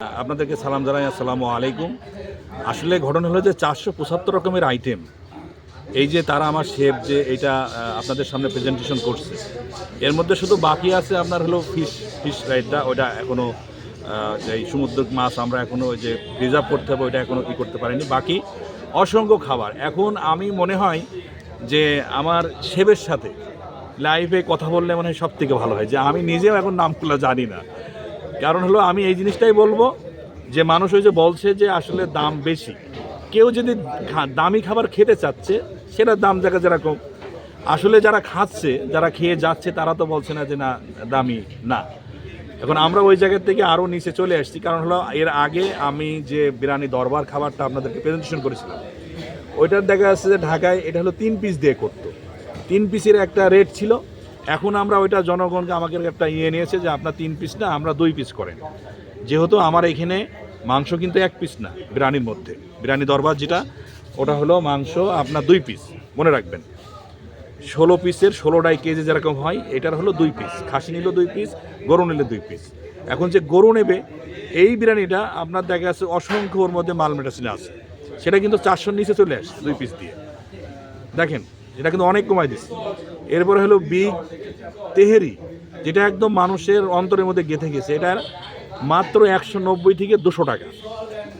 আপনাদেরকে সালাম জানাই, আসসালামু আলাইকুম। আসলে ঘটনা হলো যে চারশো পঁচাত্তর রকমের আইটেম এই যে তারা আমার শেফ যে এটা আপনাদের সামনে প্রেজেন্টেশন করছে। এর মধ্যে শুধু বাকি আছে আপনার হলো ফিশ ফিশ ফ্রাইডটা ওটা এখনও এই সমুদ্র মাছ আমরা এখনও ওই যে রিজার্ভ করতে হবে, ওইটা এখনও ই করতে পারিনি। বাকি অসংখ্য খাবার। এখন আমি মনে হয় যে আমার শেফের সাথে লাইভে কথা বললে মনে হয় সব থেকে ভালো হয়। যে আমি নিজেও এখন নামগুলো জানি না। কারণ হলো আমি এই জিনিসটাই বলব যে মানুষ ওই যে বলছে যে আসলে দাম বেশি। কেউ যদি দামি খাবার খেতে চাচ্ছে, সেটার দাম জায়গা যেরকম আসলে যারা খাচ্ছে, যারা খেয়ে যাচ্ছে, তারা তো বলছে না যে না, দামি না। এখন আমরা ওই জায়গা থেকে আরও নিচে চলে আসছি। কারণ হলো এর আগে আমি যে বিরিয়ানি দরবার খাবারটা আপনাদেরকে প্রেজেন্টেশন করেছিলাম, ওইটার দেখা যাচ্ছে যে ঢাকায় এটা হলো তিন পিস দিয়ে করতো। তিন পিসের একটা রেট ছিল। এখন আমরা ওইটা জনগণকে আমাকে একটা ইয়ে নিয়েছে যে আপনার তিন পিস না, আমরা দুই পিস করেন। যেহেতু আমার এখানে মাংস কিন্তু এক পিস না, বিরিয়ানির মধ্যে। বিরিয়ানি দরবার যেটা, ওটা হলো মাংস আপনার দুই পিস মনে রাখবেন। ষোলো পিসের ষোলোটাই কেজি যেরকম হয়, এটার হলো দুই পিস খাসি নিল দুই পিস গরু নিলে দুই পিস এখন যে গরু নেবে, এই বিরিয়ানিটা আপনার দেখা যাচ্ছে অসংখ্য ওর মধ্যে মাল মেটাসিন আছে। সেটা কিন্তু চারশোর নিচে চলে আসে দুই পিস দিয়ে। দেখেন এটা কিন্তু অনেক কমাই দিচ্ছে। এরপরে হলো বিগ তেহেরি, যেটা একদম মানুষের অন্তরের মধ্যে গেঁথে গেছে। এটার মাত্র একশো নব্বই থেকে দুশো টাকা।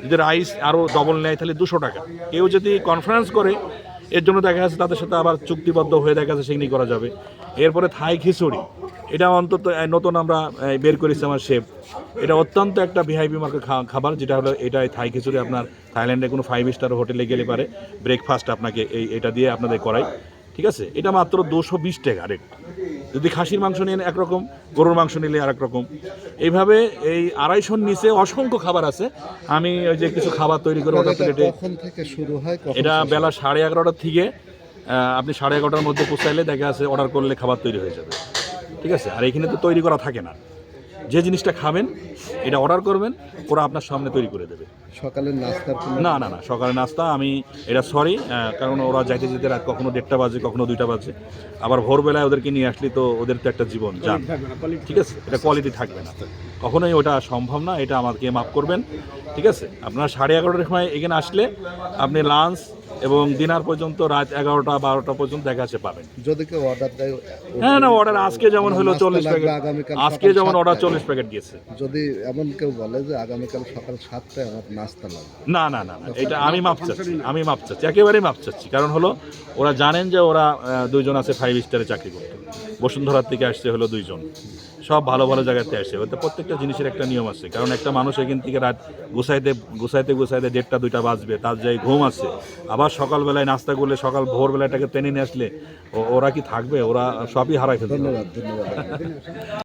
যদি রাইস আরও ডবল নেয়, তাহলে দুশো টাকা। কেউ যদি কনফারেন্স করে, এর জন্য দেখা যাচ্ছে তাদের সাথে আবার চুক্তিবদ্ধ হয়ে দেখা যাচ্ছে সেগুলি করা যাবে। এরপরে থাই খিচুড়ি। এটা অন্তত নতুন আমরা বের করেছি আমার শেফ। এটা অত্যন্ত একটা ভিআইপি মার্কেট খাবার যেটা হলো এটা থাই খিচুড়ি আপনার থাইল্যান্ডে কোনো ফাইভ স্টার হোটেলে গেলে পারে। ব্রেকফাস্ট আপনাকে এই এটা দিয়ে আপনাদের করাই। ঠিক আছে? এটা মাত্র দুশো বিশ টাকা রেট যদি খাসির মাংস নিয়ে একরকম গরুর মাংস নিলে আর রকম এইভাবে এই আড়াইশোর নিচে অসংখ্য খাবার আছে। আমি ওই যে কিছু খাবার তৈরি করে ওটা এটা প্লেটে শুরু হয়? এটা বেলা সাড়ে এগারোটার থেকে আপনি সাড়ে এগারোটার মধ্যে পৌঁছাইলে দেখা আছে অর্ডার করলে খাবার তৈরি হয়ে যাবে। ঠিক আছে? আর এখানে তো তৈরি করা থাকে না। যে জিনিসটা খাবেন এটা অর্ডার করবেন ওরা আপনার সামনে তৈরি করে দেবে। সকালের নাস্তা না না না সকালে নাস্তা আমি এটা সরি কারণ ওরা যাইতে যেতে রাত কখনো দেড়টা বাজে কখনো দুইটা বাজে। আবার ভোরবেলায় ওদেরকে নিয়ে আসলে তো ওদের তো একটা জীবন যান ঠিক আছে? এটা কোয়ালিটি থাকবে না। কখনোই ওটা সম্ভব না এটা আমাকে মাফ করবেন। ঠিক আছে? আপনারা সাড়ে এগারোটার সময় এখানে আসলে আপনি লাঞ্চ এবং ডিনার পর্যন্ত রাত এগারোটা বারোটা পর্যন্ত দেখা যাচ্ছে পাবেন। যদি কেউ অর্ডার দেয় হ্যাঁ না অর্ডার আজকে যেমন হলো চল্লিশ প্যাকেট আজকে যেমন অর্ডার চল্লিশ প্যাকেট গিয়েছে যদি এমন কেউ বলে যে আগামীকাল সকাল সাতটায় আমার নাস্তা লাগবে। না না না এটা আমি মাপ চাচ্ছি আমি মাপ চাচ্ছি একেবারেই মাপ চাচ্ছি। কারণ হলো ওরা জানেন যে ওরা দুইজন আছে ফাইভ স্টারে চাকরি করতে। বসুন্ধরার থেকে আসছে হলো দুইজন। সব ভালো ভালো জায়গাতে আসে। ওতে প্রত্যেকটা জিনিসের একটা নিয়ম আছে। কারণ একটা মানুষ এখান থেকে রাত গুছাইতে গুছাইতে গুছাইতে দেড়টা দুইটা বাজবে তার যাই ঘুম আছে। আবার সকালবেলায় নাস্তা করলে, সকাল ভোরবেলাটাকে টেনে নিয়ে আসলে ওরা কি থাকবে? ওরা সবই হারাই ফেলবে ধন্যবাদ ধন্যবাদ।